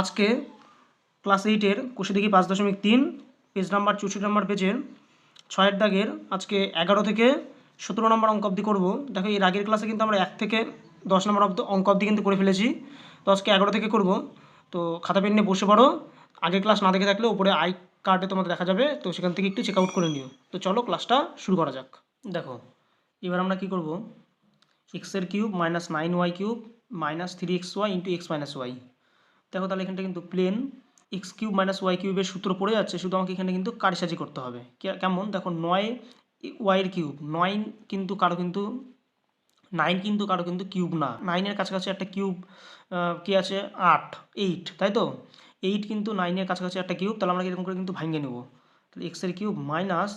আজকে ক্লাস এইটের কোষে দেখি পাঁচ দশমিক তিন পেজ নাম্বার চৌষট্টি নাম্বার পেজের ছয়ের দাগের আজকে এগারো থেকে সতেরো নম্বর অঙ্ক অবধি করব। দেখো এর আগের ক্লাসে কিন্তু আমরা এক থেকে দশ নম্বর অব্দি অঙ্ক অবধি কিন্তু করে ফেলেছি। তো আজকে এগারো থেকে করব। তো খাতা পেন নিয়ে বসে পড়ো। আগের ক্লাস না দেখে থাকলে উপরে আই কার্ডে তোমাদের দেখা যাবে। তো সেখান থেকে একটু চেক আউট করে নিও। তো চলো ক্লাসটা শুরু করা যাক। দেখো, এবার আমরা কী করব? এক্সের cube minus nine Y cube minus three X Y into X minus Y দেখো তাহলে এখানটা কিন্তু plain X cube minus Y কিউবের সূত্র পড়ে যাচ্ছে, শুধু আমাকে এখানে কিন্তু কারিসাজি করতে হবে। কেমন? দেখো নয় ওয়াইয়ের কিউব নয় কিন্তু কারও কিন্তু নাইন কিন্তু কারও কিন্তু কিউব না। নাইনের কাছাকাছি একটা কিউব কি আছে? আট এইট তাই তো? এইট কিন্তু নাইনের কাছাকাছি একটা কিউব তাহলে আমরা এরকম করে কিন্তু ভাঙিয়ে নেব? তাহলে এক্সের কিউব মাইনাস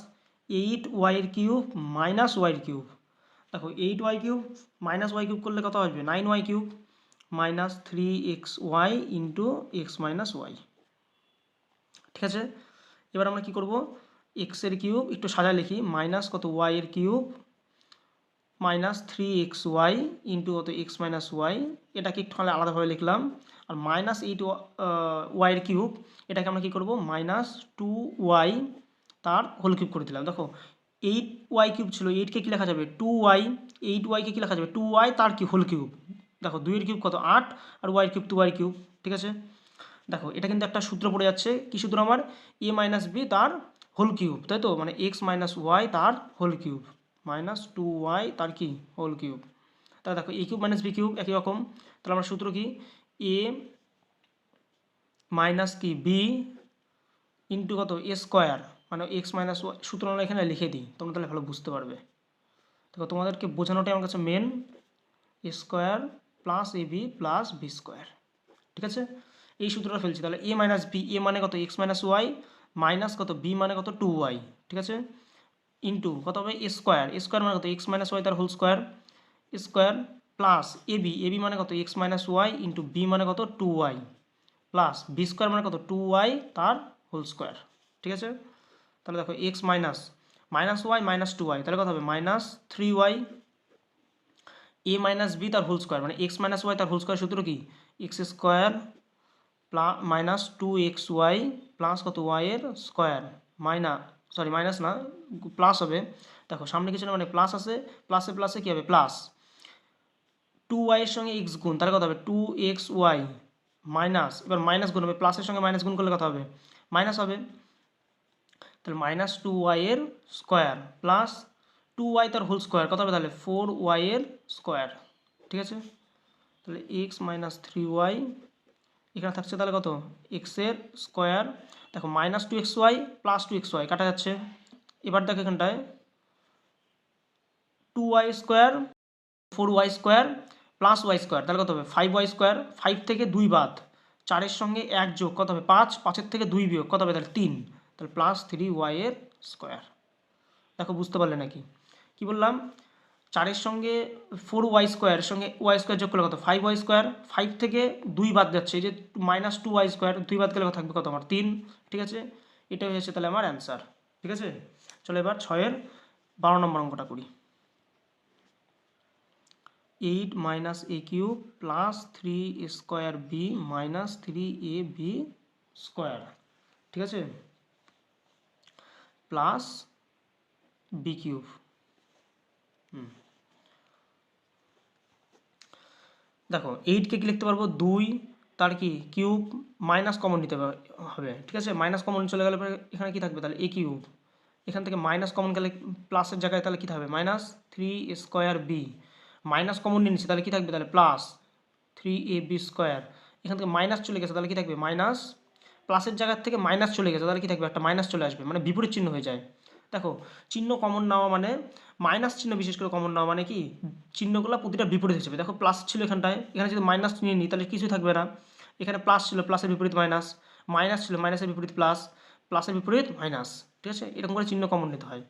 এইট ওয়াইয়ের কিউব মাইনাস ওয়াইয়ের কিউব দেখো eight Y cube minus Y cube করলে কত আসবে? Nine Y cube minus three X Y into X minus Y ঠিক আছে? এবার আমরা কি করব? এক্সের কিউব একটু সাজা লিখি। মাইনাস কত ওয়াই এর cube? Minus three X Y into কত এক্স মাইনাস ওয়াই এটাকে একটু তাহলে আলাদাভাবে লিখলাম। আর মাইনাস এইট ওয়াইয়ের কিউব, এটাকে আমরা কী করব? মাইনাস টু ওয়াই তার হোল কিউব করে দিলাম। দেখো এইট ওয়াই কিউব ছিল এইটকে কী লেখা যাবে? টু ওয়াই এইট ওয়াইকে কী লেখা যাবে? টু ওয়াই তার কি? Whole cube. দেখো দুইয়ের কিউব কত? আট আর ওয়াইয়ের কিউব টু ওয়াই কিউব, ঠিক আছে? দেখো, এটা কিন্তু একটা সূত্র পড়ে যাচ্ছে। কি সূত্র আমার? এ মাইনাস বি তার হোল কিউব, তাই তো? মানে এক্স মাইনাস ওয়াই তার whole cube. Minus two Y তার কি? Whole cube. তাহলে দেখো, A cube minus B cube একই রকম। তাহলে আমরা সূত্র কি? এ মাইনাস কি? বি ইন্টু কত? A square. মানে এক্স মাইনাস ওয়াই, সূত্র আমরা এখানে লিখে দিই। তোমরা তাহলে ভালো বুঝতে পারবে। দেখো, তোমাদেরকে বোঝানোটাই আমার কাছে main square plus A B plus B square ঠিক আছে? এই সূত্রটা ফেলছি। তাহলে এ মাইনাস বি এ মানে কত? এক্স মাইনাস ওয়াই মাইনাস কত? বি মানে কত? টু ওয়াই ঠিক আছে? ইন্টু কত হবে? এ স্কোয়ার এ স্কোয়ার মানে কত? এক্স মাইনাস ওয়াই তার whole square square plus A B A B মানে কত? X minus Y into B মানে কত? Two Y plus B square মানে কত? টু ওয়াই তার হোল স্কোয়ার ঠিক আছে? তাহলে দেখো X minus minus Y minus two Y তাহলে কত হবে? Minus three Y A minus B তার হোল স্কোয়ার মানে এক্স মাইনাস ওয়াই তার হোল স্কোয়ার সূত্র কি? X square প্লা minus two X Y plus কত ওয়াইয়ের স্কোয়ার মাইনা সরি মাইনাস না প্লাস হবে। দেখো, সামনে কিছু না মানে প্লাস আছে প্লাসে প্লাসে কী হবে? প্লাস টু ওয়াইয়ের সঙ্গে এক্স গুণ, তাহলে কত হবে? টু এক্স ওয়াই মাইনাস এবার মাইনাস গুণ হবে প্লাসের সঙ্গে মাইনাস গুণ করলে কত হবে? মাইনাস হবে। তাহলে মাইনাস টু ওয়াইয়ের স্কোয়ার প্লাস টু ওয়াই তার হোল স্কোয়ার কত হবে তাহলে? ফোর ওয়াইয়ের স্কোয়ার ঠিক আছে? তাহলে এক্স মাইনাস থ্রি ওয়াই এখানে থাকছে তাহলে কত? এক্সের স্কোয়ার দেখো minus two X Y plus two X Y কাটা যাচ্ছে। এবার দেখো এখানটায় two Y square four Y square plus Y square তাহলে কত হবে? ফাইভ ওয়াই স্কোয়ার ফাইভ থেকে দুই বাদ, চারের সঙ্গে এক যোগ, কত হবে? পাঁচ, পাঁচের থেকে দুই বিয়োগ, কত হবে? তাহলে তিন, তাহলে প্লাস থ্রি ওয়াইয়ের স্কোয়ার দেখো, বুঝতে পারলে নাকি? কি বললাম? চারের সঙ্গে ফোর ওয়াই স্কোয়ারের সঙ্গে ওয়াই স্কোয়ার যোগ করলে কত? ফাইভ ওয়াই স্কোয়ার ফাইভ থেকে দুই বাদ যাচ্ছে। এই যে মাইনাস টু ওয়াই স্কোয়ার দুই বাদ গেলে থাকবে? কত আমার? তিন। ঠিক আছে? এটাই হয়েছে তাহলে আমার অ্যান্সার ঠিক আছে? চলো এবার ছয়ের বারো নম্বর অঙ্কটা করি। Eight minus A cube plus three square B minus three A B square ঠিক আছে? প্লাস বি কিউব দেখো এইটকে কি লিখতে পারব? দুই, তার কি? কিউব মাইনাস কমন নিতে হবে ঠিক আছে? মাইনাস কমন চলে গেলে এখানে কি থাকবে? তাহলে এ কিউব এখান থেকে মাইনাস কমন গেলে প্লাসের জায়গায় তাহলে কী থাকবে? Minus three square B minus common নিয়ে নিচ্ছে, তাহলে কী থাকবে? তাহলে plus three A B square এখান থেকে মাইনাস চলে গেছে, তাহলে কী থাকবে? মাইনাস প্লাসের জায়গার থেকে মাইনাস চলে গেছে, তাহলে কী থাকবে? একটা মাইনাস চলে আসবে মানে বিপরীত চিহ্ন হয়ে যায়। দেখো, চিহ্ন কমন নেওয়া মানে মাইনাস চিহ্ন বিশেষ করে কমন নেওয়া মানে কি? চিহ্নগুলো প্রতিটা বিপরীত হিসেবে দেখো প্লাস ছিল এখানটায়। এখানে যদি মাইনাস নিয়ে নিই তাহলে কিছুই থাকবে না। এখানে প্লাস ছিল প্লাসের বিপরীত মাইনাস মাইনাস ছিল মাইনাসের বিপরীত প্লাস প্লাসের বিপরীত মাইনাস ঠিক আছে? এরকম করে চিহ্ন কমন নিতে হয়।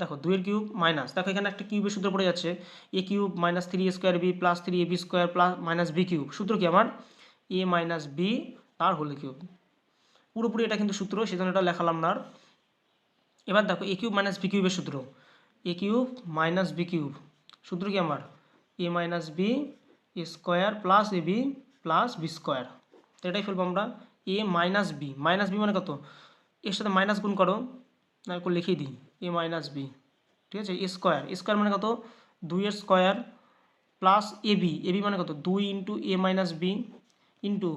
দেখো, দুইয়ের কিউব মাইনাস দেখো, এখানে একটা কিউবের সূত্র পড়ে যাচ্ছে। A cube minus three square B plus three A B square plus minus B cube সূত্র কি আমার? এ মাইনাস বি তার হোল কিউব পুরোপুরি এটা কিন্তু সূত্র, সেজন্য এটা লেখালাম না আর। এবার দেখো এ কিউব মাইনাস বি কিউবের সূত্র। A cube minus B cube সূত্র কি আমার? A minus B square plus A B plus B square তো এটাই ফেলব আমরা। A minus B minus B মানে কত? এর সাথে মাইনাস গুণ করো। না, একটু লিখিয়ে দিই। এ মাইনাস বি ঠিক আছে? এ স্কোয়ার স্কোয়ার মানে কত? দুইয়ের square plus A B A B মানে কত? দুই into A minus B into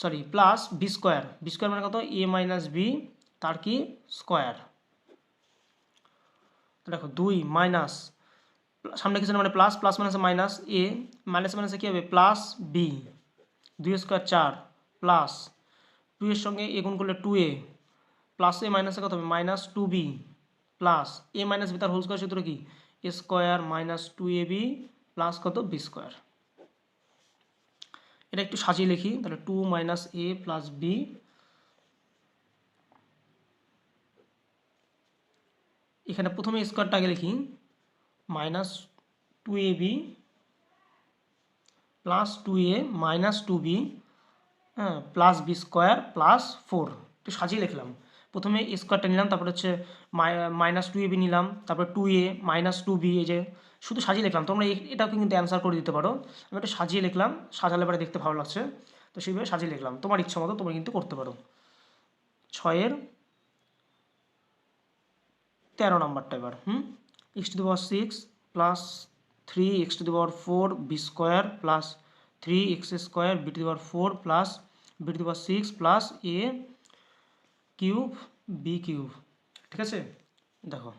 sorry plus B square B square মানে কত? এ মাইনাস বি তার কি? স্কোয়ার দেখো দুই মাইনাস সামনে কিছু মানে প্লাস প্লাস মাইনাসে মাইনাস এ মাইনাস মাইনাসে কী হবে? প্লাস বি দুই স্কোয়ার চার প্লাস টু এর সঙ্গে এ গুণ করলে টু এ প্লাস এ মাইনাসে কত হবে? Minus two B plus A minus B তার হোল স্কোয়ার সূত্র কি? A square minus two A B plus কত? বি স্কোয়ার এটা একটু সাজিয়ে লিখি, তাহলে two minus A plus B এখানে প্রথমে স্কোয়ারটা আগে লিখি minus two A B plus two A minus two B হ্যাঁ plus B square plus four একটু সাজিয়ে লিখলাম। প্রথমে স্কোয়ারটা নিলাম, তারপর হচ্ছে মাইনাস টু এ বি নিলাম, তারপর two A minus two B এই যে শুধু সাজিয়ে লিখলাম। তোমরা এটাও কিন্তু অ্যান্সার করে দিতে পারো। আমি একটু সাজিয়ে লিখলাম, সাজালে পরে দেখতে ভালো লাগছে। তো সেইভাবে সাজিয়ে লিখলাম। তোমার ইচ্ছা মতো তোমরা কিন্তু করতে পারো। ছয়ের তেরো নাম্বারটা এবার, হুম? X to the power six plus three X to the power four B square plus three X square B to the power four plus B to the power six plus A cube B cube ঠিক আছে? দেখো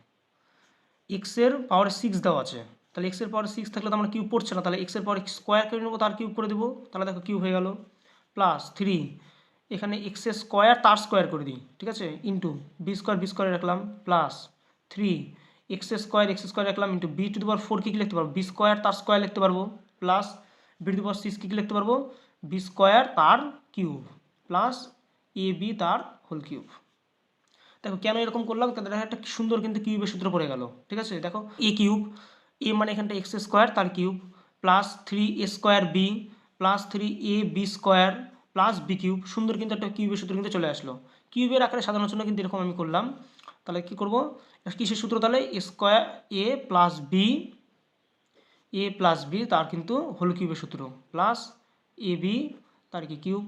এক্সের power six দেওয়া আছে, তাহলে এক্সের power six থাকলে তো আমরা কিউব পড়ছে না, তাহলে এক্সের পাওয়ার স্কোয়ার করে নেব, তার কিউব করে দেবো, তাহলে দেখো কিউব হয়ে গেল প্লাস থ্রি এখানে এক্সের স্কোয়ার তার স্কোয়ার করে দিই, ঠিক আছে? Into B square B square রাখলাম plus three X square X square রাখলাম into B to the four কী কী লিখতে পারব? বি স্কোয়ার তার স্কোয়ার লিখতে পারব plus B to the six কী কী লিখতে পারব? বি স্কোয়ার তার কিউব প্লাস এ বি তার হোল কিউব দেখো, কেন এরকম করলাম? তাদের একটা সুন্দর কিন্তু কিউবের সূত্র পড়ে গেল, ঠিক আছে? দেখো এ কিউব এ মানে এখানটা এক্স স্কোয়ার তার cube plus three A square B plus three A B square plus B cube সুন্দর কিন্তু একটা কিউবের সূত্র কিন্তু চলে আসলো। কিউবের আকারে সাজানোর জন্য কিন্তু এরকম আমি করলাম। তাহলে কি করব? কিসের সূত্র তাহলে? Square A plus B, A plus B তার কিন্তু হোল কিউবের সূত্র, প্লাস এ বি তার কি কিউব?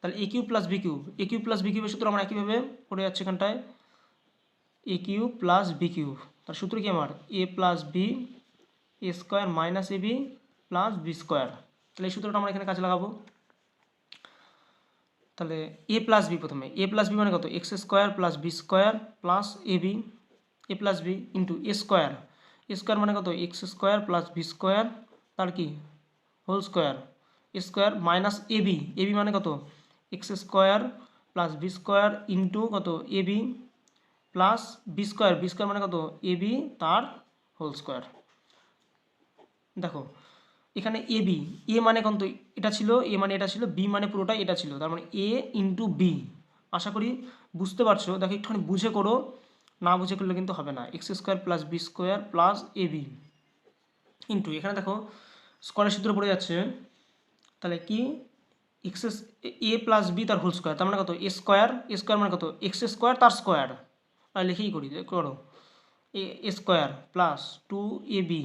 তাহলে A cube plus B cube, A cube plus B কিউবের সূত্র আমরা একইভাবে পড়ে যাচ্ছে এখানটায়? A cube plus B cube, তার সূত্র কি আমার? A plus B, A square minus A B plus B square, তাহলে এই সূত্রটা আমরা এখানে কাজে লাগাবো। তাহলে এ প্লাস বি প্রথমে এ প্লাস বি মানে কত? X square plus B square plus A B A plus B into A square A square মানে কত? X square plus B square তার কি? Whole square square minus A B A B মানে কত? X square plus B square into কত? A B plus B square B square মানে কত? A B তার হোল স্কোয়ার দেখো এখানে এ বি এ মানে কত এটা ছিল এ মানে এটা ছিল বি মানে পুরোটাই এটা ছিল, তার মানে এ ইন্টু বি আশা করি বুঝতে পারছ? দেখো একটুখানি বুঝে করো, না বুঝে করলে কিন্তু হবে না। X square plus B square plus A B into এখানে দেখো স্কোয়ারের সূত্র পড়ে যাচ্ছে, তাহলে কি? এক্স এ প্লাস বি তার হোল স্কোয়ার তার মানে কত? এ স্কোয়ার এ স্কোয়ার মানে কত? এক্স স্কোয়ার তার স্কোয়ার আর লিখেই করি, করো। A square plus two A B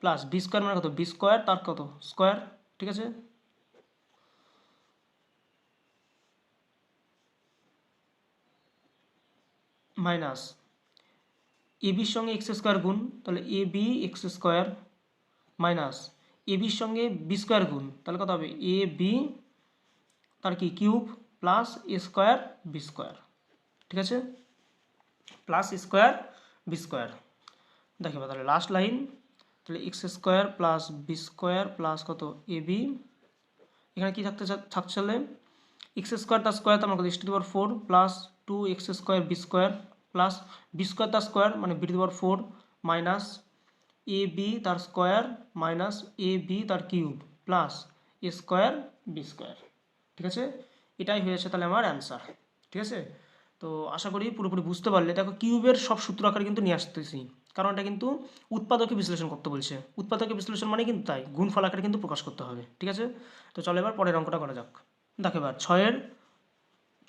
plus B square মানে কত? বি স্কোয়ার তার কত? স্কোয়ার ঠিক আছে? মাইনাস এ বির সঙ্গে এক্স স্কোয়ার গুণ, তাহলে A B X square minus A বির সঙ্গে বি স্কোয়ার গুণ, তাহলে কত হবে? এ বি তার কি? Cube plus A square B square ঠিক আছে? প্লাস স্কোয়ার বি স্কোয়ার দেখো তাহলে লাস্ট লাইন তাহলে X square plus B square plus কত? এ বি এখানে কী থাকতে থাকছে এক্স স্কোয়ার তার স্কোয়ার তার মানে X to four plus two X square B square plus B square তার স্কোয়ার মানে B to four minus A B তার স্কোয়ার মাইনাস এ বি তার cube plus A square B square. ঠিক আছে? এটাই হয়েছে তাহলে আমার অ্যান্সার ঠিক আছে? তো আশা করি পুরোপুরি বুঝতে পারলে। দেখো কিউবের সব সূত্র আকারে কিন্তু নিয়ে আসতেছি। কারণ এটা কিন্তু উৎপাদকে বিশ্লেষণ করতে বলছে। উৎপাদকে বিশ্লেষণ মানে কিন্তু তাই, গুণফল আকারে কিন্তু প্রকাশ করতে হবে, ঠিক আছে? তো চলো এবার পরের অঙ্কটা করা যাক। দেখো এবার, ছয়ের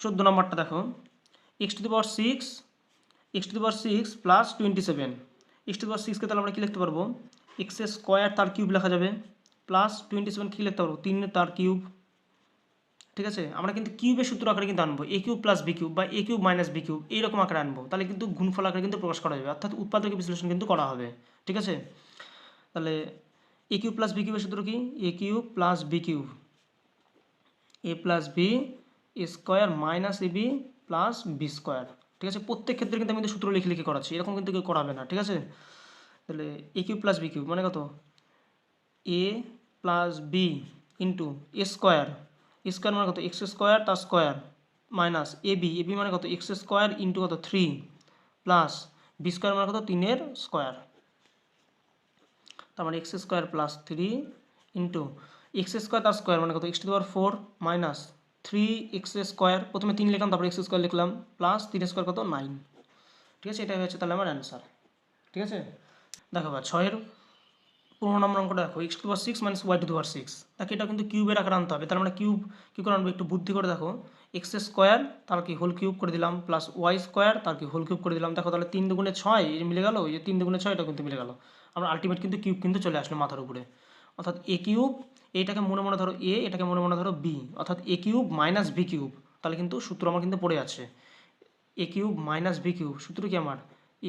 চোদ্দ নম্বরটা দেখো। X to the power six X to the power six plus twenty seven X to the power সিক্সকে তাহলে আমরা কী লিখতে পারব? এক্স স্কোয়ার তার কিউব লেখা যাবে প্লাস টোয়েন্টি সেভেন কী লিখতে পারব? তিন তার কিউব ঠিক আছে? আমরা কিন্তু কিউবের সূত্র আকারে কিন্তু আনব। A cube plus B cube বা A cube minus B cube এইরকম আকারে আনব। তাহলে কিন্তু গুণফল আকারে কিন্তু প্রকাশ করা যাবে। অর্থাৎ উৎপাদক বিশ্লেষণ কিন্তু করা হবে। ঠিক আছে? তাহলে এ কিউব প্লাস বি কিউবের সূত্র কি? A cube plus B cube. A plus B square minus A B plus B square ঠিক আছে? প্রত্যেক ক্ষেত্রে কিন্তু আমি কিন্তু সূত্র লিখে লিখে করাচ্ছি। এরকম কিন্তু কেউ করাবে না। ঠিক আছে? তাহলে A cube plus B cube মানে কত? A plus B into A square square মানে কত? এক্স স্কোয়ার তার square minus A B. A B মানে কত? এক্স স্কোয়ার ইন্টু কত? থ্রি প্লাস বি স্কোয়ার মানে কত? তিনের স্কোয়ার। তার মানে X square plus three into X square তার স্কোয়ার মানে কত? X to four minus three X square. প্রথমে তিন লিখলাম, তারপরে এক্স স্কোয়ার লিখলাম, প্লাস তিন স্কোয়ার কত? নাইন। ঠিক আছে? এটাই হচ্ছে তাহলে আমার অ্যান্সার। ঠিক আছে? দেখো এবার, ছয়ের পনেরো নম্বর অঙ্কটা দেখো X to power six minus Y to power six তাকে এটা কিন্তু কিউবের আকার আনতে হবে। তাহলে আমরা কিউব কী করে আনব? একটু বুদ্ধি করে দেখো। এক্স স্কোয়ার তার কি হোল কিউব করে দিলাম। প্লাস ওয়াই স্কোয়ার তার কি হোল কিউব করে দিলাম। দেখো তাহলে তিন দুগুণে ছয় এই মিলে গেল? এই যে তিন দুগুণে ছয়, এটা কিন্তু মিলে গেল। আমরা আলটিমেট কিন্তু কিউব কিন্তু চলে আসলো মাথার উপরে। অর্থাৎ এ কিউব এইটাকে মনে মনে ধরো এ এটাকে মনে মনে ধরো বি অর্থাৎ A cube minus B cube তাহলে কিন্তু সূত্র আমার কিন্তু পড়ে আছে। A cube minus B cube সূত্র কি আমার?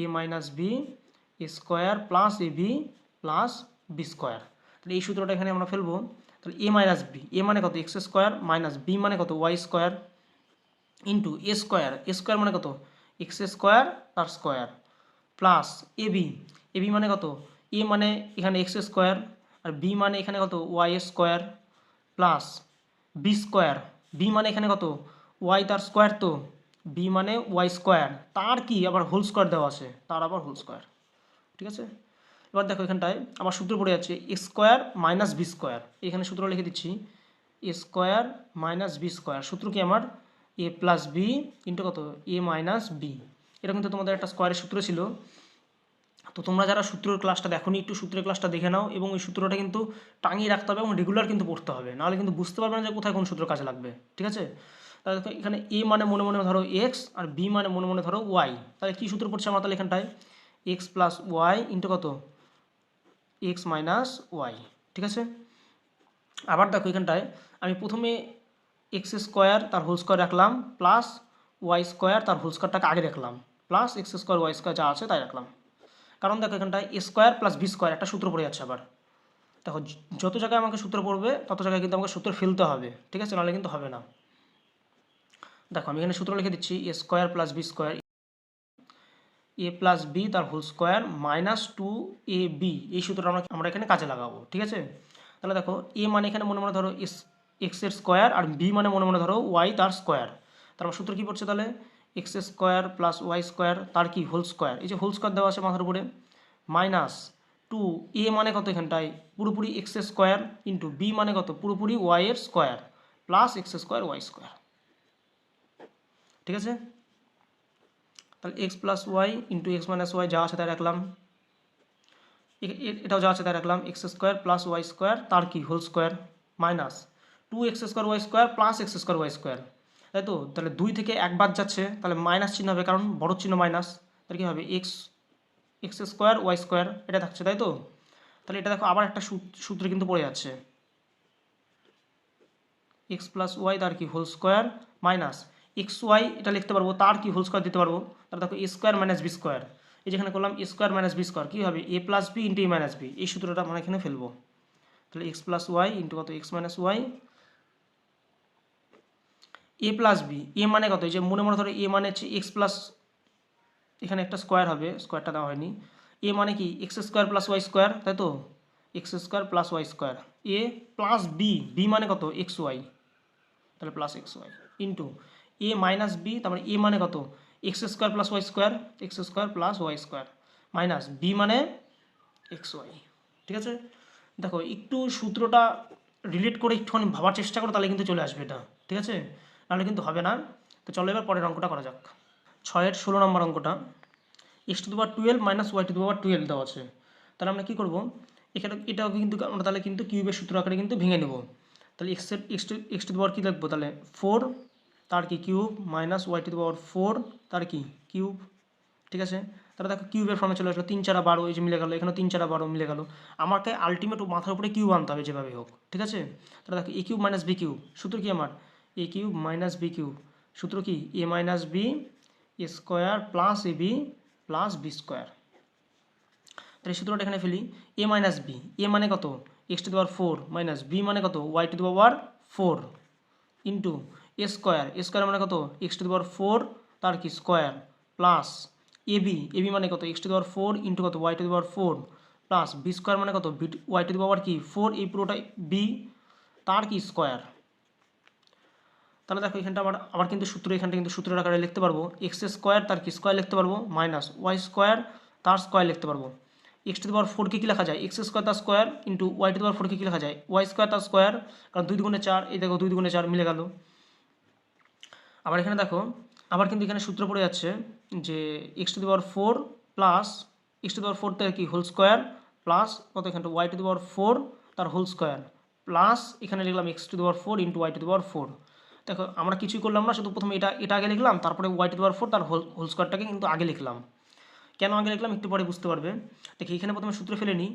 A minus B square plus A B plus B square তাহলে এই সূত্রটা এখানে আমরা ফেলব। তাহলে এ মাইনাস বি এ মানে কত? এক্স স্কোয়ার মাইনাস বি মানে কত? Y square into A square A square মানে কত? এক্স স্কোয়ার তার square plus A B A B মানে কত? এ মানে এখানে এক্স স্কোয়ার আর বি মানে এখানে কত? Y square plus B square B মানে এখানে কত? ওয়াই তার স্কোয়ার তো। বি মানে ওয়াই স্কোয়ার তার কি? আবার হোল স্কোয়ার দেওয়া আছে। তার আবার হোল স্কোয়ার ঠিক আছে? এবার দেখো এখানটায় আবার সূত্র পড়ে যাচ্ছে A square minus B square. এখানে সূত্র লিখে দিচ্ছি, A square minus B square. সূত্র কি আমার? এ প্লাস বি ইন্টু কত? A minus B. এটা কিন্তু তোমাদের একটা স্কোয়ারের সূত্র ছিল। তো তোমরা যারা সূত্রের ক্লাসটা দেখোনি, একটু সূত্রের ক্লাসটা দেখে নাও এবং ওই সূত্রটা কিন্তু টাঙিয়ে রাখতে হবে এবং রেগুলার কিন্তু পড়তে হবে। নাহলে কিন্তু বুঝতে পারবে না যে কোথায় কোন সূত্র কাজে লাগবে, ঠিক আছে? তাহলে দেখো এখানে এ মানে মনে মনে ধরো এক্স আর বি মানে মনে মনে ধরো ওয়াই তাহলে কী সূত্র পড়ছে আমার তাহলে এখানটায়? এক্স প্লাস ওয়াই ইন্টু কত? এক্স মাইনাস ওয়াই ঠিক আছে? আবার দেখো এখানটায় আমি প্রথমে এক্স স্কোয়ার তার হোল স্কোয়ার রাখলাম প্লাস ওয়াই স্কোয়ার তার হোল স্কোয়ারটাকে আগে রাখলাম plus X square Y square যা আছে তাই রাখলাম। কারণ দেখো এখানটায় A square plus B square একটা সূত্র পড়ে যাচ্ছে আবার। দেখো যত জায়গায় আমাকে সূত্র পড়বে, তত জায়গায় কিন্তু আমাকে সূত্র ফেলতে হবে, ঠিক আছে? নাহলে কিন্তু হবে না। দেখো, আমি এখানে সূত্র লিখে দিচ্ছি A square plus B square A plus B তার whole square minus two A B এই সূত্রটা আমরা আমরা এখানে কাজে লাগাবো, ঠিক আছে? তাহলে দেখো এ মানে এখানে মনে মনে ধরো এস এক্সের স্কোয়ার আর বি মানে মনে মনে ধরো ওয়াই তার স্কোয়ার তারপর সূত্র কী পড়ছে তাহলে? X square plus Y square তার কি? হোল স্কোয়ার এই যে হোল স্কোয়ার দেওয়া আছে মাথার উপরে মাইনাস টু এ মানে কত এখানটায়? পুরোপুরি এক্স স্কোয়ার ইন্টু বি মানে কত? পুরোপুরি ওয়াই এর square plus X square Y square ঠিক আছে? তাহলে X plus Y into X minus Y যা আছে তাই রাখলাম এটাও যা আছে তাই রাখলাম X square plus Y square তার কি? Whole square minus two X square Y square plus X square Y square তাই তো? তাহলে দুই থেকে এক বাদ যাচ্ছে, তাহলে মাইনাস চিহ্ন হবে, কারণ বড় চিহ্ন মাইনাস তাহলে কী হবে? X X square Y square এটা থাকছে, তাই তো? তাহলে এটা দেখো, আবার একটা সূত- সূত্র কিন্তু পড়ে যাচ্ছে। এক্স প্লাস ওয়াই তার কি? Whole square minus X Y এটা লিখতে পারব, তার কি হোল স্কোয়ার দিতে পারব? তাহলে দেখো স্কোয়ার মাইনাস বি স্কোয়ার এই যেখানে করলাম স্কোয়ার মাইনাস বি স্কোয়ার কী হবে? A plus B into A minus B এই সূত্রটা আমরা এখানে ফেলব। তাহলে এক্স প্লাস ওয়াই ইন্টু কত? X minus Y A plus B A মানে কত? এই যে মনে মনে ধরো এ মানে হচ্ছে এক্স প্লাস এখানে একটা স্কোয়ার হবে স্কোয়ারটা দেওয়া হয়নি। এ মানে কি? X square plus Y square তাই তো? X square plus Y square A plus B B মানে কত? এক্স ওয়াই তাহলে plus X Y into A minus B তারপরে এ মানে কত? X square plus Y square X square plus Y square minus B মানে x Y ঠিক আছে? দেখো, একটু সূত্রটা রিলেট করে একটুখানি ভাবার চেষ্টা করো, তাহলে কিন্তু চলে আসবে এটা, ঠিক আছে? নাহলে কিন্তু হবে না। তো চলো এবার পরের অঙ্কটা করা যাক। ছয়ের ষোলো নম্বর অঙ্কটা। এক্স টু দু টুয়েলভ মাইনাস ওয়াই টু দু পাওয়ার টুয়েলভ দেওয়া আছে। তাহলে আমরা কী করব? এখানে এটাও কিন্তু আমরা তাহলে কিন্তু কিউবের সূত্র আকারে কিন্তু ভেঙে নেব। তাহলে X X to X to দু কী লিখব? তাহলে ফোর তার কি কিউব মাইনাস ওয়াই টু দু পাওয়ার ফোর, তার কি কিউব, ঠিক আছে? তাহলে দেখো কিউবের ফর্মে চলে আসলো তিন চারা বারো, এই যে মিলে গেলো এখানে তিন চারা বারো মিলে গেলো। আমাকে আলটিমেট মাথার উপরে কিউব আনতে হবে যেভাবে হোক, ঠিক আছে? তাহলে দেখো A cube minus B cube, সূত্র কি আমার? A cube minus B cube, সূত্র কি? A minus B square plus A B plus B square. তাহলে সূত্রটা এখানে ফেলি, এ মাইনাস বি, এ মানে কত? X to the power four minus B মানে কত? Y to the power four into A square. Square মানে কত? X to the power four তার কি? Square. Plus A B A B মানে কত? X to the four into কত? Y to the power four plus B square মানে কত? B Y to the power কি? ফোর এই পুরোটা বি তার কি? স্কোয়ার। তাহলে দেখো, এখানটা আবার আবার কিন্তু সূত্র, এখানটা কিন্তু সূত্রের আকারে লিখতে পারব। এক্স স্কোয়ার তার কি? স্কোয়ার লিখতে পারব। মাইনাস ওয়াই স্কোয়ার তার স্কোয়ার লিখতে পারব। এক্স টু পাওয়ার ফোরকে কী লেখা যায়? এক্স স্কোয়ার তার square into Y to power ফোরকে কী লেখা যায়? ওয়াই স্কোয়ার তার স্কোয়ার, কারণ দুই দুগুণে চার, এই দেখো দুই দুগুণে চার মিলে গেল। আবার এখানে দেখো, আবার কিন্তু এখানে সূত্র পড়ে যাচ্ছে যে X to the power four plus X to the power four কি হোল স্কোয়ার প্লাস কত এখানটা Y to the power four তার হোল স্কোয়ার প্লাস এখানে লিখলাম X to the power four into Y to the power four দেখো, আমরা কিছুই করলাম না, শুধু প্রথমে এটা এটা আগে লিখলাম, তারপরে Y to the power four তার হোল হোল স্কোয়ারটাকে কিন্তু আগে লিখলাম। কেন আগে লিখলাম একটু পরে বুঝতে পারবে। দেখি, এখানে প্রথমে সূত্র ফেলে নিই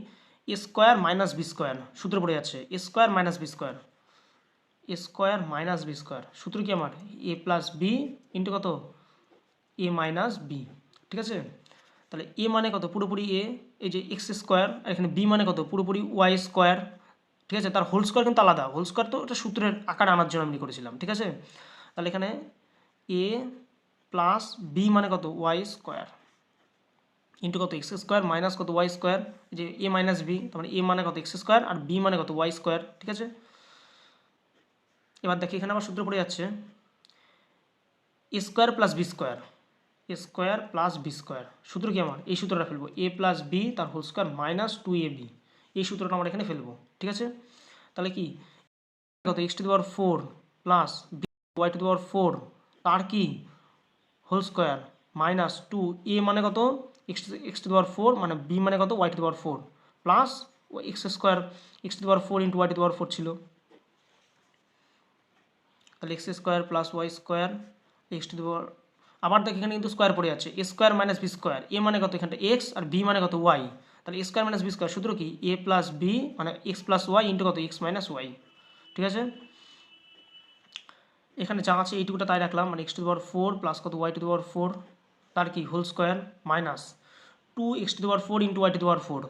A square minus B square সূত্র পড়ে যাচ্ছে A square minus B square A square minus B square. সূত্র কি আমার? এ প্লাস বি ইন্টু কত? A minus B. ঠিক আছে? তাহলে এ মানে কত? পুরোপুরি এ, এই যে এক্স স্কোয়ার, আর এখানে বি মানে কত? পুরোপুরি ওয়াই স্কোয়ার। ঠিক আছে? তার হোল স্কোয়ার কিন্তু আলাদা। হোল স্কোয়ার তো এটা সূত্রের আকারে আনার জন্য আমি করেছিলাম। ঠিক আছে? তাহলে এখানে এ প্লাস বি মানে কত? Y square. ইন্টু কত? এক্স স্কোয়ার মাইনাস কত? Y square. যে এ মাইনাস বি, তার মানে এ মানে কত? এক্স স্কোয়ার, আর বি মানে কত? Y square. ঠিক আছে? এবার দেখি এখানে আমার সূত্র পড়ে যাচ্ছে। Square plus B square. Square plus B square. সূত্র কি আমার? এই সূত্রটা ফেলব। এ প্লাস বি, তার whole square minus two A B. এই সূত্রটা আমরা এখানে ফেলব। ঠিক আছে? তাহলে কি? কত? X to the power four plus B Y to the power four. তার কি? Whole square minus two A মানে কত? X X to the power four মানে বি মানে কত? Y to the power four. Plus X square, X to the power four into Y to the power four ছিল। তাহলে X square plus Y square X to the power আবার দেখ এখানে কিন্তু square পড়ে আছে A square minus B square A মানে কত এখানটা এক্স আর বি মানে কত ওয়াই তাহলে স্কোয়ার মাইনাস বি স্কোয়ার সূত্র কি এ প্লাস বি মানে এক্স প্লাস ওয়াই ইন্টু কত এক্স মাইনাস ওয়াই ঠিক আছে? এখানে যা আছে এইটুকুটা তাই রাখলাম মানে X to the power four plus কত Y to the power four তার কি whole square minus two X to the power four into Y to the power four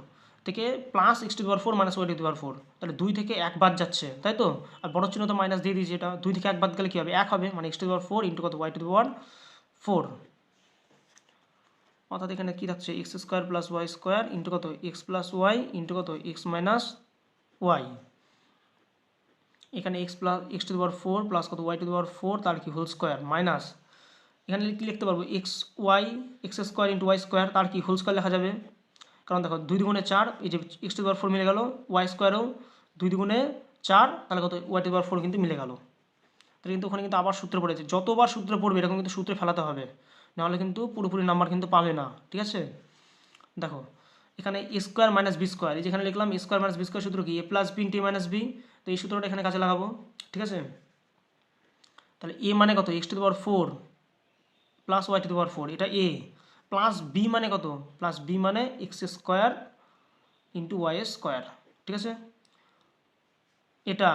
থেকে plus X to power four minus Y to power four তাহলে দুই থেকে এক বাদ যাচ্ছে, তাই তো? আর বড় চিহ্ন তো মাইনাস দিয়ে দিয়েছি এটা। দুই থেকে এক বাদ গেলে কী হবে? এক হবে মানে X to power four into কত? ওয়াই টু পাওয়ার ফোর অর্থাৎ এখানে কী থাকছে? X square plus Y square into কত? এক্স প্লাস ওয়াই ইন্টু কত? এক্স মাইনাস ওয়াই এখানে X plus X to power four plus কত? ওয়াই টু পাওয়ার ফোর তার কি? হোল স্কোয়ার মাইনাস এখানে কি লিখতে পারব? X Y X square into Y square তার কি? হোল স্কোয়ার লেখা যাবে। কারণ দেখো দুই দুগুণে চার, এই যে এক্স টু ফোর মিলে গেল ওয়াই স্কোয়ারেও দুই দুগুণে চার, তাহলে কত? ওয়াই টু ফোর কিন্তু মিলে গেল। তাহলে কিন্তু ওখানে কিন্তু আবার সূত্র পড়েছে। যতবার সূত্র পড়বে, এরকম কিন্তু সূত্রে ফেলাতে হবে। নাহলে কিন্তু পুরোপুরি নাম্বার কিন্তু পাবে না, ঠিক আছে? দেখো, এখানে A square minus B square এই যেখানে লিখলাম স্কোয়ার মাইনাস বি স্কোয়ার সূত্র কি? A plus B into minus B তো এই সূত্রটা এখানে কাজে লাগাবো, ঠিক আছে? তাহলে এ মানে কত? X to four plus Y to four এটা এ প্লাস বি মানে কত? প্লাস বি মানে X square into Y square, ঠিক আছে? এটা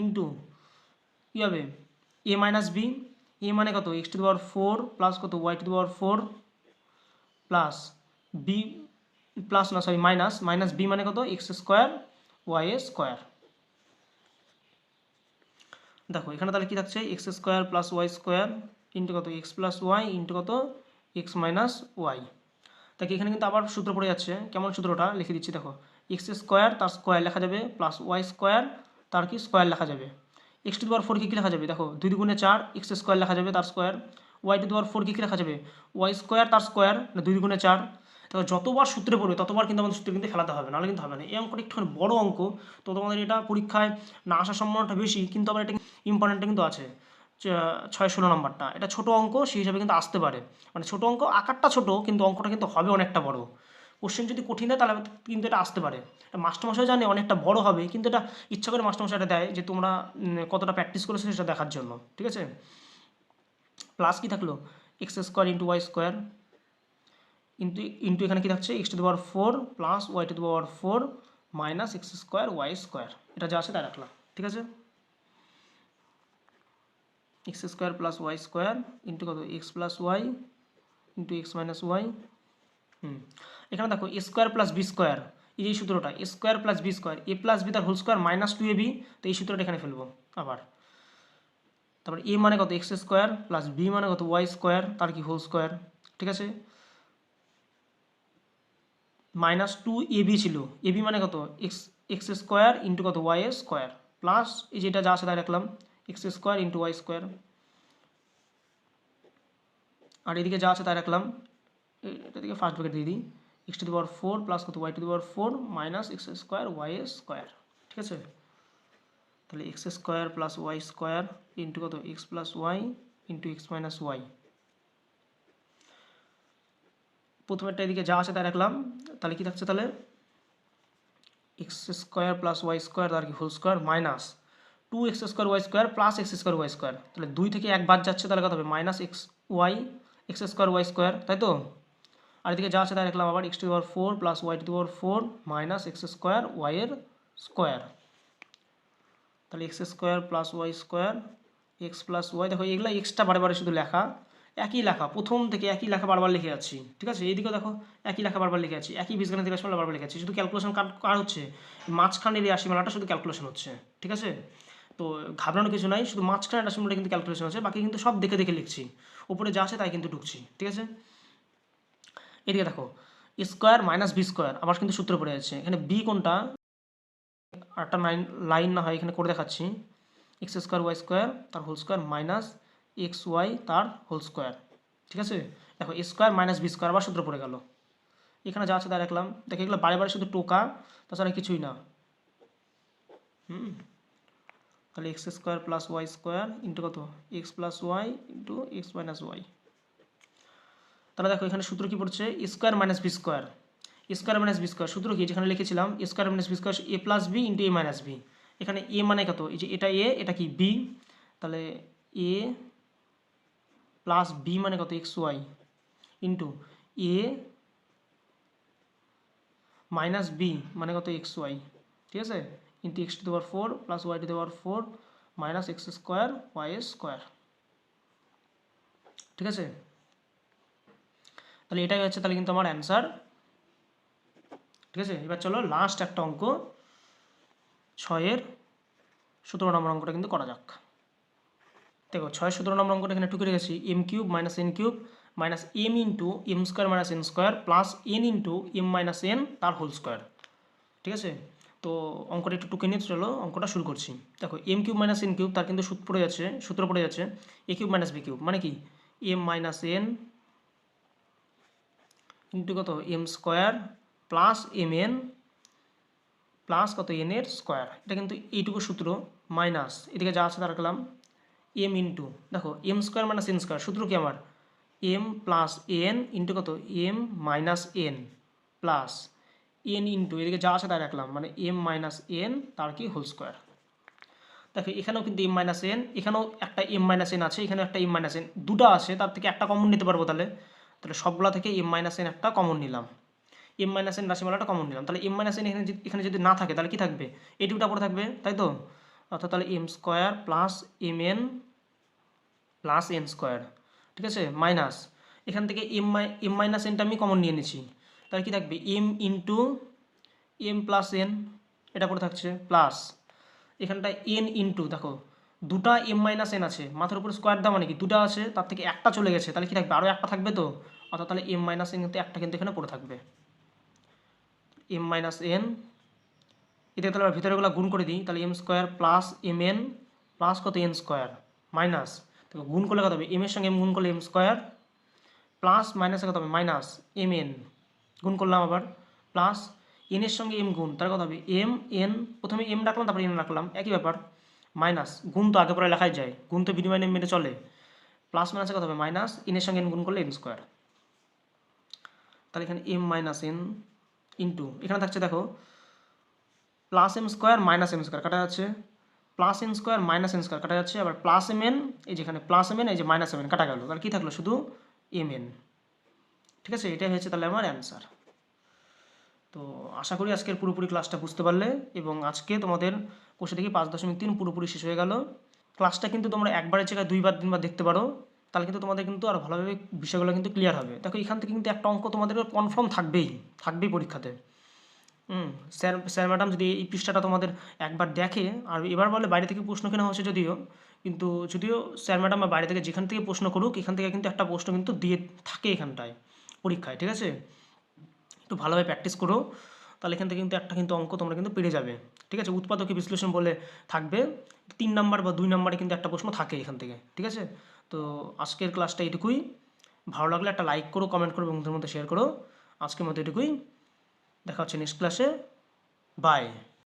ইন্টু কী হবে? এ মাইনাস বি, এ মানে কত? X to the power four plus কত? Y to the power four plus B, plus না, সরি, মাইনাস মাইনাস বি মানে কত? X square Y square. দেখো, এখানে তাহলে কী থাকছে? X square plus Y square into কত? এক্স প্লাস ওয়াই ইন্টু কত? এক্স মাইনাস ওয়াই তাকে এখানে কিন্তু আবার সূত্র পড়ে যাচ্ছে। কেমন সূত্রটা? লিখে দিচ্ছি, দেখো। এক্স স্কোয়ার তার স্কোয়ার লেখা যাবে প্লাস ওয়াই স্কোয়ার তার কি? স্কোয়ার লেখা যাবে। এক্স টু পাওয়ার ফোর কি লেখা যাবে? দেখো, দুই দুগুণে চার এক্স স্কোয়ার লেখা যাবে তার square Y to power four কি লেখা যাবে? ওয়াই স্কোয়ার তার স্কোয়ার মানে দুই দুগুণে চার। দেখো, যতবার সূত্রে পড়বে, ততবার কিন্তু আমাদের সূত্র কিন্তু ফেলাতে হবে। নাহলে কিন্তু হবে না। এই অঙ্কটা একটুখানি বড় অঙ্ক, তো তোমাদের এটা পরীক্ষায় না আসার সম্ভাবনাটা বেশি, কিন্তু আবার এটা ইম্পর্টেন্টটা কিন্তু আছে। ছয় ষোলো নম্বরটা। এটা ছোট অঙ্ক, সেই হিসাবে কিন্তু আসতে পারে। মানে ছোট অঙ্ক, আকারটা ছোট, কিন্তু অঙ্কটা কিন্তু হবে অনেকটা বড়। কোশ্চেন যদি কঠিন হয় তাহলে কিন্তু এটা আসতে পারে। মাস্টারমশাই জানে অনেকটা বড় হবে, কিন্তু এটা ইচ্ছা করে মাস্টারমশাইটা দেয় যে, তোমরা কতটা প্র্যাকটিস করেছ সেটা দেখার জন্য। ঠিক আছে? প্লাস কি থাকল? X square into Y square into into এখানে কি থাকছে? X to the power four plus Y to the power four minus X square Y square এটা যা আছে তাই রাখলাম। ঠিক আছে? X square plus Y square into কত? X plus Y into X minus Y. হুম। এখানে দেখো, A square plus B square, এই যে সূত্রটা square plus B square, A plus B তার whole square minus two A B, তো এই সূত্রটা এখানে ফেলব আবার। তারপর এ মানে কত? এক্স স্কোয়ার প্লাস বি মানে কত? ওয়াই স্কোয়ার, তার কি হোল স্কোয়ার, ঠিক আছে? মাইনাস টু এ বি ছিল, এ বি মানে কত? এক্স এক্স স্কোয়ার ইন্টু কত? ওয়াই স্কোয়ার, প্লাস এই যেটা যা আছে তাই রাখলাম X square into Y square. আর এদিকে যা আছে তাই রাখলাম। এটা থেকে ফার্স্ট ব্র্যাকেট দিয়ে দিই। X to the power four plus কত? Y to the power four minus X square Y square. ঠিক আছে? তাহলে X square plus Y square into কত? X plus Y into X minus Y. প্রথমেরটা এদিকে যা আছে তাই রাখলাম। তাহলে কি থাকছে তাহলে? X square plus Y square আর কি whole square minus two X square Y square plus X square Y square তাহলে দুই থেকে এক বাদ যাচ্ছে, তাহলে কত হবে? Minus X Y X square Y square তাই তো? আর এদিকে যা আছে তাই রাখলাম আবার X to power four plus Y to power four minus X square ওয়াইয়ের স্কোয়ার তাহলে X square plus Y square X plus Y দেখো এগুলো এক্সট্রা বারে শুধু লেখা, একই লেখা, প্রথম থেকে একই লেখা বারবার লিখে যাচ্ছি, ঠিক আছে? এইদিকেও দেখো, একই লেখা বারবার লিখে যাচ্ছি, একই বীজগণিত রাশিমালা বারবার লিখে যাচ্ছি, শুধু ক্যালকুলেশন কার হচ্ছে মাঝখানের এই রাশিমালাটা শুধু ক্যালকুলেশন হচ্ছে, ঠিক আছে? তো ঘাবড়ানোর কিছু নাই, শুধু মাঝখানের রাশিমালাটা কিন্তু ক্যালকুলেশন আছে, বাকি কিন্তু সব দেখে দেখে লিখছি। উপরে যা আছে তাই কিন্তু ঢুকছি, ঠিক আছে? এদিকে দেখো স্কোয়ার মাইনাস বি স্কোয়ার আবার কিন্তু সূত্র পড়ে যাচ্ছে। এখানে বি কোনটা? লাইন লাইন না হয়, এখানে করে দেখাচ্ছি। এক্স স্কোয়ার ওয়াই স্কোয়ার তার whole square minus X Y তার হোল স্কোয়ার ঠিক আছে? দেখো স্কোয়ার মাইনাস বি স্কোয়ার আবার সূত্র পড়ে গেল। এখানে যা আছে তা রাখলাম। দেখো, এগুলো বারে বারে শুধু টোকা, তাছাড়া কিছুই না। হুম? তাহলে X square plus Y square into কত? X plus Y into X minus Y তাহলে দেখো, এখানে সূত্র কি পড়ছে? Square minus B square. Square minus B square, সূত্র কি? যেখানে লিখেছিলাম square minus B square A plus B into A minus B এখানে এ মানে কত? এই যে এটা এ এটা কি বি তাহলে এ প্লাস বি মানে কত? X Y into A minus B মানে কত? এক্স ওয়াই ঠিক আছে? ইন্টু এক্স টু দেওয়ার ফোর প্লাস ওয়াই টু দেওয়ার four minus X square Y square ঠিক আছে? তাহলে এটাই হচ্ছে তাহলে কিন্তু আমার অ্যান্সার ঠিক আছে? এবার চলো লাস্ট একটা অঙ্ক। ছয়ের সতেরো নম্বর অঙ্কটা কিন্তু করা যাক। দেখো ছয় সতেরো নম্বর অঙ্কটা এখানে টুকে রেখেছি। M cube minus N cube minus M into M square minus N square plus N into M minus N তার হোল স্কোয়ার ঠিক আছে? তো অঙ্কটা একটু টুকে নিয়ে চলো, অঙ্কটা শুরু করছি। দেখো M cube minus N cube, তার কিন্তু সূত্র পড়ে যাচ্ছে সূত্র পড়ে যাচ্ছে A cube minus B cube মানে কি? এম মাইনাস এন ইন্টু কত? M square plus M N plus কত? এন এর স্কোয়ার এটা কিন্তু এইটুকু সূত্র মাইনাস এদিকে যা আছে তা রাখলাম এম ইন্টু দেখো M square minus N square সূত্র কি আমার? এম প্লাস এন ইন্টু কত? M minus N plus N into এদিকে যা আছে তাই রাখলাম মানে এম মাইনাস এন তার কি? হোল স্কোয়ার দেখো, এখানেও কিন্তু এম মাইনাস এন এখানেও একটা এম মাইনাস এন আছে, এখানেও একটা এম মাইনাস এন দুটো আছে, তার থেকে একটা কমন নিতে পারব তাহলে। তাহলে সবগুলা থেকে এম মাইনাস এন একটা কমন নিলাম। এম মাইনাস এন রাশিমালাটা কমন নিলাম। তাহলে এম মাইনাস এন এখানে এখানে যদি না থাকে, তাহলে কি থাকবে? এইটুকুটা পরে থাকবে, তাই তো? অর্থাৎ তাহলে M square plus M N plus N square ঠিক আছে? মাইনাস এখান থেকে এম মাই এম মাইনাস এনটা আমি কমন নিয়ে নিচ্ছি। তাহলে কি থাকবে? M into M plus N এটা পরে থাকছে? প্লাস এখানটা এন ইন্টু দেখো, দুটা এম মাইনাস এন আছে, মাথার উপর স্কোয়ার দাম মানে কি? দুটা আছে, তার থেকে একটা চলে গেছে, তাহলে কি থাকবে? আরও একটা থাকবে তো? অর্থাৎ তাহলে এম মাইনাস এন কিন্তু একটা কিন্তু এখানে পড়ে থাকবে। এম মাইনাস এন এতে তাহলে আবার ভিতরেগুলো গুণ করে দিই, তাহলে M square plus M N plus কত? এন স্কোয়ার মাইনাস দেখো, গুণ করলে কত হবে? এম এর সঙ্গে এম গুণ করলে এম স্কোয়ার প্লাস মাইনাসে কত হবে? মাইনাস এম এন গুণ করলাম আবার প্লাস এন এর সঙ্গে এম গুণ, তার কথা হবে এম এন প্রথমে এম রাখলাম, তারপরে এন রাখলাম, একই ব্যাপার মাইনাস গুণ তো আগে পরে লেখাই যায়, গুণ তো বিনিময় নেম মেরে চলে প্লাস মাইনাসে কথা হবে মাইনাস এন এর সঙ্গে এন গুণ করলে এন স্কোয়ার তাহলে এখানে এম মাইনাস এন ইন্টু এখানে থাকছে দেখো plus M square minus M square কাটা যাচ্ছে plus N square minus N square কাটা যাচ্ছে, আবার প্লাস এম এন এই যেখানে প্লাস এম এন এই যে মাইনাস এম এন কাটা গেল, তাহলে কী থাকল? শুধু এম এন ঠিক আছে? এটাই হয়েছে তাহলে আমার অ্যান্সার তো আশা করি আজকের পুরোপুরি ক্লাসটা বুঝতে পারলে এবং আজকে তোমাদের কোষে থেকে পাঁচ দশমিক তিন পুরোপুরি শেষ হয়ে গেল। ক্লাসটা কিন্তু তোমরা একবারের জায়গায় দুইবার তিনবার দেখতে পারো। তাহলে কিন্তু তোমাদের কিন্তু আর ভালোভাবে বিষয়গুলো কিন্তু ক্লিয়ার হবে। দেখো, এখান থেকে কিন্তু একটা অঙ্ক তোমাদের কনফার্ম থাকবেই থাকবেই পরীক্ষাতে। হুম স্যার স্যার ম্যাডাম যদি এই পৃষ্ঠাটা তোমাদের একবার দেখে, আর এবার বলে বাইরে থেকে প্রশ্ন কেনা হচ্ছে যদিও, কিন্তু যদিও স্যার ম্যাডাম বা বাইরে থেকে যেখান থেকে প্রশ্ন করুক, এখান থেকে কিন্তু একটা প্রশ্ন কিন্তু দিয়ে থাকে এখানটায়। পরীক্ষায়, ঠিক আছে? একটু ভালোভাবে প্র্যাকটিস করো। তাহলে এখান থেকে কিন্তু একটা কিন্তু অঙ্ক তোমরা কিন্তু পেরে যাবে, ঠিক আছে? উৎপাদকে বিশ্লেষণ বলে থাকবে। তিন নাম্বার বা দুই নাম্বারে কিন্তু একটা প্রশ্ন থাকে এখান থেকে, ঠিক আছে? তো আজকের ক্লাসটা এটুকুই ভালো লাগলে একটা লাইক করো কমেন্ট করো, বন্ধুদের মধ্যে শেয়ার করো। আজকের মতো এটুকুই দেখা হচ্ছে নেক্সট ক্লাসে বাই